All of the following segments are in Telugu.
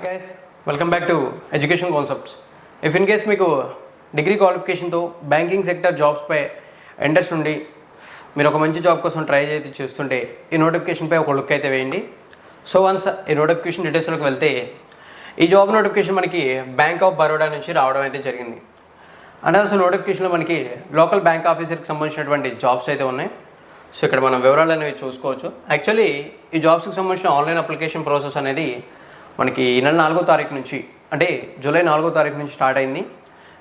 Hi guys welcome back to education concepts if in case మీకు డిగ్రీ క్వాలిఫికేషన్తో బ్యాంకింగ్ సెక్టర్ జాబ్స్పై ఇంట్రెస్ట్ ఉండి మీరు ఒక మంచి జాబ్ కోసం ట్రై అయితే చేస్తుంటే ఈ నోటిఫికేషన్పై ఒక లుక్ అయితే వేయండి. సో వన్స్ ఈ నోటిఫికేషన్ డీటెయిల్స్లోకి వెళ్తే ఈ జాబ్ నోటిఫికేషన్ మనకి బ్యాంక్ ఆఫ్ బరోడా నుంచి రావడం అయితే జరిగింది. అంటే అసలు నోటిఫికేషన్లో మనకి లోకల్ బ్యాంక్ ఆఫీసర్కి సంబంధించినటువంటి జాబ్స్ అయితే ఉన్నాయి. సో ఇక్కడ మనం వివరాలు అనేవి చూసుకోవచ్చు. యాక్చువల్లీ ఈ జాబ్స్కి సంబంధించిన ఆన్లైన్ అప్లికేషన్ ప్రాసెస్ అనేది మనకి ఈ నెల నాలుగో తారీఖు నుంచి అంటే జూలై నాలుగో తారీఖు నుంచి స్టార్ట్ అయింది.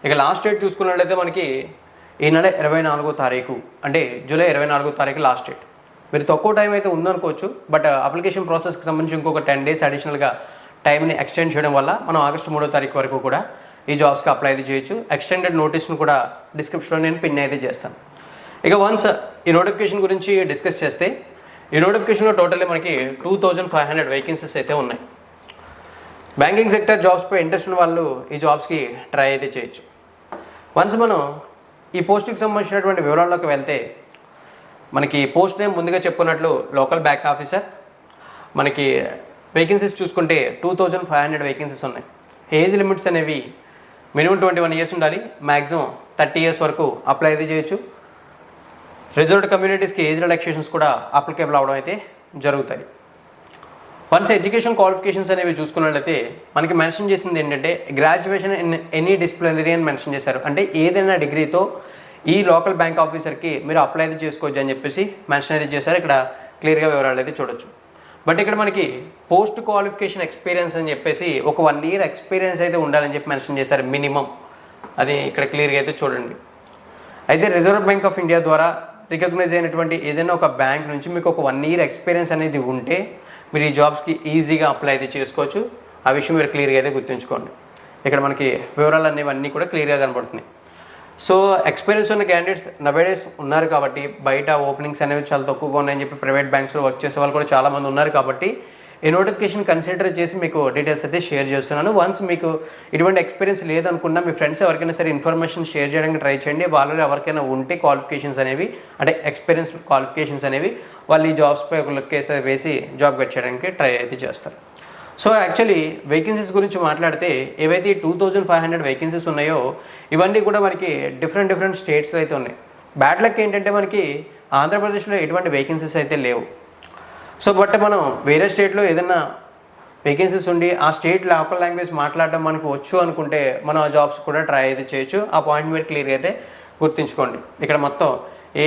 ఇక లాస్ట్ డేట్ చూసుకున్నట్లయితే మనకి ఈ నెల ఇరవై నాలుగో తారీఖు అంటే జూలై ఇరవై నాలుగో తారీఖు లాస్ట్ డేట్. మీరు తక్కువ టైం అయితే ఉందనుకోవచ్చు బట్ అప్లికేషన్ ప్రాసెస్కి సంబంధించి ఇంకొక టెన్ డేస్ అడిషనల్గా టైంని ఎక్స్టెండ్ చేయడం వల్ల మనం ఆగస్టు మూడో తారీఖు వరకు కూడా ఈ జాబ్స్కి అప్లై అయితే చేయొచ్చు. ఎక్స్టెండెడ్ నోటీస్ను కూడా డిస్క్రిప్షన్లో నేను పిన్ అయితే చేస్తాను. ఇక వన్స్ ఈ నోటిఫికేషన్ గురించి డిస్కస్ చేస్తే ఈ నోటిఫికేషన్లో టోటల్లీ మనకి two thousand five hundred vacancies అయితే ఉన్నాయి. బ్యాంకింగ్ సెక్టర్ జాబ్స్పై ఇంట్రెస్ట్ ఉన్న వాళ్ళు ఈ జాబ్స్కి ట్రై అయితే చేయొచ్చు. వన్స్ మనం ఈ పోస్ట్కి సంబంధించినటువంటి వివరాల్లోకి వెళ్తే మనకి పోస్ట్ నేమ్ ముందుగా చెప్పుకున్నట్లు లోకల్ బ్యాక్ ఆఫీసర్ మనకి వేకెన్సీస్ చూసుకుంటే two thousand five hundred vacancies ఉన్నాయి. ఏజ్ లిమిట్స్ అనేవి మినిమం ట్వంటీ వన్ ఇయర్స్ ఉండాలి మ్యాక్సిమం థర్టీ ఇయర్స్ వరకు అప్లై అయితే చేయొచ్చు. రిజర్వ్డ్ కమ్యూనిటీస్కి ఏజ్ రిలాక్సేషన్స్ కూడా అప్లికేబుల్ అవడం అయితే జరుగుతాయి. వన్స్ ఎడ్యుకేషన్ క్వాలిఫికేషన్స్ అనేవి చూసుకున్నట్లయితే మనకి మెన్షన్ చేసింది ఏంటంటే గ్రాడ్యుయేషన్ ఇన్ ఎనీ డిసిప్లినరీ అని మెన్షన్ చేశారు. అంటే ఏదైనా డిగ్రీతో ఈ లోకల్ బ్యాంక్ ఆఫీసర్కి మీరు అప్లై అయితే చేసుకోవచ్చు అని చెప్పేసి మెన్షన్ అయితే చేశారు. ఇక్కడ క్లియర్గా వివరాలు అయితే చూడొచ్చు. బట్ ఇక్కడ మనకి పోస్ట్ క్వాలిఫికేషన్ ఎక్స్పీరియన్స్ అని చెప్పేసి ఒక వన్ ఇయర్ ఎక్స్పీరియన్స్ అయితే ఉండాలని చెప్పి మెన్షన్ చేశారు మినిమం. అది ఇక్కడ క్లియర్గా అయితే చూడండి. అయితే రిజర్వ్ బ్యాంక్ ఆఫ్ ఇండియా ద్వారా రికగ్నైజ్ అయినటువంటి ఏదైనా ఒక బ్యాంక్ నుంచి మీకు ఒక వన్ ఇయర్ ఎక్స్పీరియన్స్ అనేది ఉంటే మీరు ఈ జాబ్స్కి ఈజీగా అప్లై అయితే చేసుకోవచ్చు. ఆ విషయం మీరు క్లియర్గా అయితే గుర్తుంచుకోండి. ఇక్కడ మనకి వివరాలు అనేవన్నీ కూడా క్లియర్గా కనబడుతున్నాయి. సో ఎక్స్పీరియన్స్ ఉన్న క్యాండిడేట్స్ నవేడేస్ ఉన్నారు కాబట్టి బయట ఓపెనింగ్స్ అనేవి చాలా తక్కువగా ఉన్నాయని చెప్పి ప్రైవేట్ బ్యాంక్స్లో వర్క్ చేసే వాళ్ళు కూడా చాలామంది ఉన్నారు కాబట్టి ఈ నోటిఫికేషన్ కన్సిడర్ చేసి మీకు డీటెయిల్స్ అయితే షేర్ చేస్తున్నాను. వన్స్ మీకు ఇటువంటి ఎక్స్పీరియన్స్ లేదనుకున్నా మీ ఫ్రెండ్స్ ఎవరికైనా సరే ఇన్ఫర్మేషన్ షేర్ చేయడానికి ట్రై చేయండి. వాళ్ళలో ఎవరికైనా ఉంటే క్వాలిఫికేషన్స్ అనేవి అంటే ఎక్స్పీరియన్స్ క్వాలిఫికేషన్స్ అనేవి వాళ్ళు ఈ జాబ్స్పై ఒక లుక్ వేసి జాబ్ గెట్ చేయడానికి ట్రై అయితే చేస్తారు. సో యాక్చువల్లీ వేకెన్సీస్ గురించి మాట్లాడితే ఏవైతే two thousand five hundred vacancies ఉన్నాయో ఇవన్నీ కూడా మనకి డిఫరెంట్ డిఫరెంట్ స్టేట్స్లో అయితే ఉన్నాయి. బ్యాడ్ లక్ ఏంటంటే మనకి ఆంధ్రప్రదేశ్లో ఎటువంటి వేకెన్సీస్ అయితే లేవు. సో బట్ మనం వేరే స్టేట్లో ఏదైనా వేకెన్సీస్ ఉండి ఆ స్టేట్ లోకల్ లాంగ్వేజ్ మాట్లాడడం మనకు వచ్చు అనుకుంటే మనం ఆ జాబ్స్ కూడా ట్రై అయితే చేయొచ్చు. ఆ పాయింట్ మీరు క్లియర్గా అయితే గుర్తుంచుకోండి. ఇక్కడ మొత్తం ఏ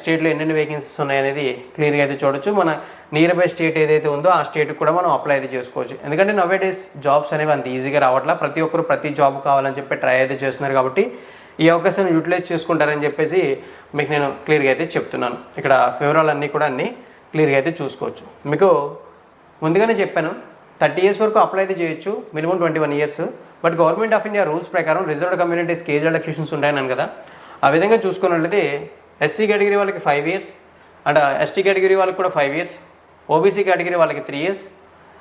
స్టేట్లో ఎన్నెన్ని వేకెన్సీస్ ఉన్నాయనేది క్లియర్గా అయితే చూడొచ్చు. మన నియర్ బై స్టేట్ ఏదైతే ఉందో ఆ స్టేట్కి కూడా మనం అప్లై అయితే చేసుకోవచ్చు. ఎందుకంటే నవే డేస్ జాబ్స్ అనేవి అంత ఈజీగా రావట్లా. ప్రతి ఒక్కరు ప్రతి జాబ్ కావాలని చెప్పి ట్రై అయితే చేస్తున్నారు కాబట్టి ఈ అవకాశాన్ని యూటిలైజ్ చేసుకుంటారని చెప్పేసి మీకు నేను క్లియర్గా అయితే చెప్తున్నాను. ఇక్కడ వివరాలన్నీ కూడా అన్నీ క్లియర్గా అయితే చూసుకోవచ్చు. మీకు ముందుగానే చెప్పాను థర్టీ ఇయర్స్ వరకు అప్లై అయితే చేయొచ్చు minimum twenty one years. But government of India rules ప్రకారం రిజర్వ్డ్ కమ్యూనిటీస్కి ఏజ్ రిలాక్సేషన్స్ ఉంటాయన్నాను కదా. ఆ విధంగా చూసుకున్నట్లయితే ఎస్సీ కేటగిరీ వాళ్ళకి five years and ST category వాళ్ళకి కూడా ఫైవ్ ఇయర్స్ ఓబీసీ కేటగిరీ వాళ్ళకి త్రీ ఇయర్స్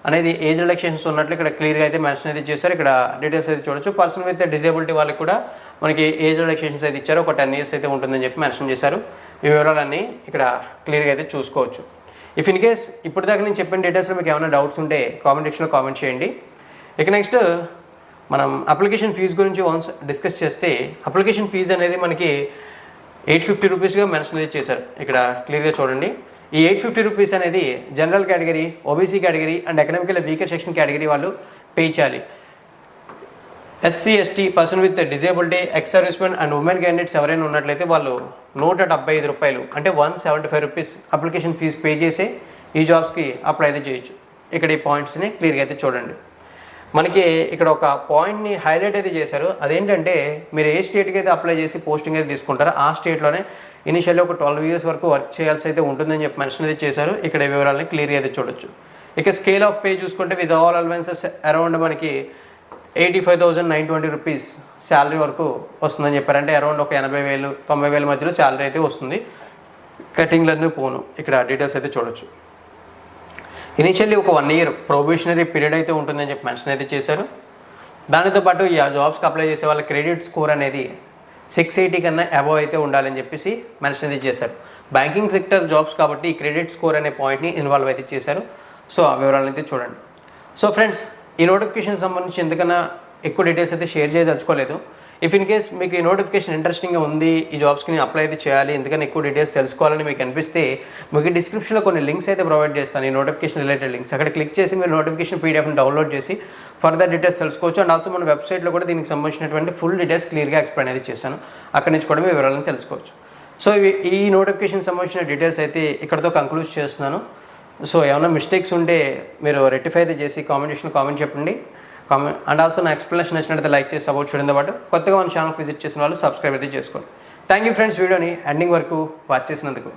అనేది ఏజ్ రిలాక్సేషన్స్ ఉన్నట్లు ఇక్కడ క్లియర్గా అయితే మెన్షన్ అయితే చేశారు. ఇక్కడ డీటెయిల్స్ అయితే చూడొచ్చు. పర్సన్ విత్ డిజేబిలిటీ వాళ్ళకి కూడా మనకి ఏజ్ రిలాక్సేషన్స్ అయితే ఇచ్చారు. ఒక టెన్ ఇయర్స్ అయితే ఉంటుందని చెప్పి మెన్షన్ చేశారు. ఈ వివరాలన్నీ ఇక్కడ క్లియర్గా అయితే చూసుకోవచ్చు. ఇఫ్ ఇన్ కేస్ ఇప్పుడు దాకా నేను చెప్పిన డీటెయిల్స్లో మీకు ఏమైనా డౌట్స్ ఉంటే కామెంట్ సెక్షన్లో కామెంట్ చేయండి. ఇక నెక్స్ట్ మనం అప్లికేషన్ ఫీజు గురించి వన్స్ డిస్కస్ చేస్తే అప్లికేషన్ ఫీజు అనేది మనకి ఎయిట్ ఫిఫ్టీ రూపీస్గా మెన్షన్ చేశారు. ఇక్కడ క్లియర్గా చూడండి. ఈ ఎయిట్ ఫిఫ్టీ రూపీస్ అనేది general category OBC category and economical weaker section category వాళ్ళు పే చేయాలి. SC ST person with disability ex servicemen and women candidates ఎవరైనా ఉన్నట్లయితే వాళ్ళు నూట డెబ్బై ఐదు రూపాయలు అంటే one seventy five rupees application fee pay చేసి ఈ జాబ్స్కి అప్లై అయితే చేయొచ్చు. ఇక్కడ ఈ పాయింట్స్ని క్లియర్గా అయితే చూడండి. మనకి ఇక్కడ ఒక పాయింట్ని హైలైట్ అయితే చేశారు. అదేంటంటే మీరు ఏ స్టేట్కి అయితే అప్లై చేసి పోస్టింగ్ అయితే తీసుకుంటారో ఆ స్టేట్లోనే ఇనిషియల్లీ ఒక ట్వెల్వ్ ఇయర్స్ వరకు వర్క్ చేయాల్సి అయితే ఉంటుందని చెప్పి మెన్షన్ అయితే చేశారు. ఇక్కడ వివరాలని క్లియర్గా అయితే చూడొచ్చు. ఇక స్కేల్ ఆఫ్ పే చూసుకుంటే విత్ ఆల్ అలవెన్సెస్ అరౌండ్ మనకి eighty five thousand nine twenty rupees salary వరకు వస్తుందని చెప్పారు అంటే అరౌండ్ ఒక ఎనభై వేలు తొంభై వేల మధ్యలో శాలరీ అయితే వస్తుంది. కటింగ్లన్నీ పోను. ఇక్కడ డీటెయిల్స్ అయితే చూడొచ్చు. ఇనిషియల్లీ ఒక వన్ ఇయర్ ప్రొబేషనరీ పీరియడ్ అయితే ఉంటుందని చెప్పి మెన్షన్ అయితే చేశారు. దానితో పాటు ఈ జాబ్స్కి అప్లై చేసే వాళ్ళ క్రెడిట్ స్కోర్ అనేది సిక్స్ ఎయిటీ కన్నా అబవ్ అయితే ఉండాలని చెప్పేసి మెన్షన్ అయితే చేశారు. బ్యాంకింగ్ సెక్టర్ జాబ్స్ కాబట్టి ఈ క్రెడిట్ స్కోర్ అనే పాయింట్ని ఇన్వాల్వ్ అయితే చేశారు. సో ఆ వివరాలను అయితే చూడండి. సో ఫ్రెండ్స్ ఈ నోటిఫికేషన్ సంబంధించి ఎందుకన్నా ఎక్కువ డీటెయిల్స్ అయితే షేర్ చేయదలుచుకోలేదు. ఇఫ్ ఇన్ కేస్ మీకు ఈ నోటిఫికేషన్ ఇంట్రెస్టింగ్గా ఉంది ఈ జాబ్స్కి నేను అప్లై అయితే చేయాలి ఎందుకని ఎక్కువ డీటెయిల్స్ తెలుసుకోవాలని మీకు అనిపిస్తే మీకు డిస్క్రిప్షన్లో కొన్ని లింక్స్ అయితే ప్రొవైడ్ చేస్తాను ఈ నోటిఫికేషన్ రిలేటెడ్ లింక్స్ అక్కడ క్లిక్ చేసి మీరు నోటిఫికేషన్ పీడిఎఫ్ని డౌన్లోడ్ చేసి ఫర్దర్ డీటెయిల్స్ తెలుసుకోవచ్చు. అండ్ ఆల్సో మన వెబ్సైట్లో కూడా దీనికి సంబంధించినటువంటి ఫుల్ డీటెయిల్స్ క్లియర్గా ఎక్స్ప్లెయిన్ అయితే చేశాను. అక్కడి నుంచి కూడా మీ వివరాలను తెలుసుకోవచ్చు. సో ఇవి ఈ నోటిఫికేషన్ సంబంధించిన డీటెయిల్స్ అయితే ఇక్కడతో కంక్లూజ్ చేస్తున్నాను. సో ఏమైనా మిస్టేక్స్ ఉంటే మీరు రెక్టిఫై అయితే చేసి కామెంట్ కామెంట్ చెప్పండి. కామెంట్ అండ్ ఆల్సో నా ఎక్స్ప్లెనేషన్ నచ్చినట్లయితే లైక్ చేసి సపోర్ట్ చేయడంతో పాటు కొత్తగా మన ఛానల్ విజిట్ చేసిన వాళ్ళు సబ్స్క్రైబ్ అయితే చేసుకోండి. థ్యాంక్ యూ ఫ్రెండ్స్ వీడియోని ఎండింగ్ వరకు వాచ్ చేసినందుకు.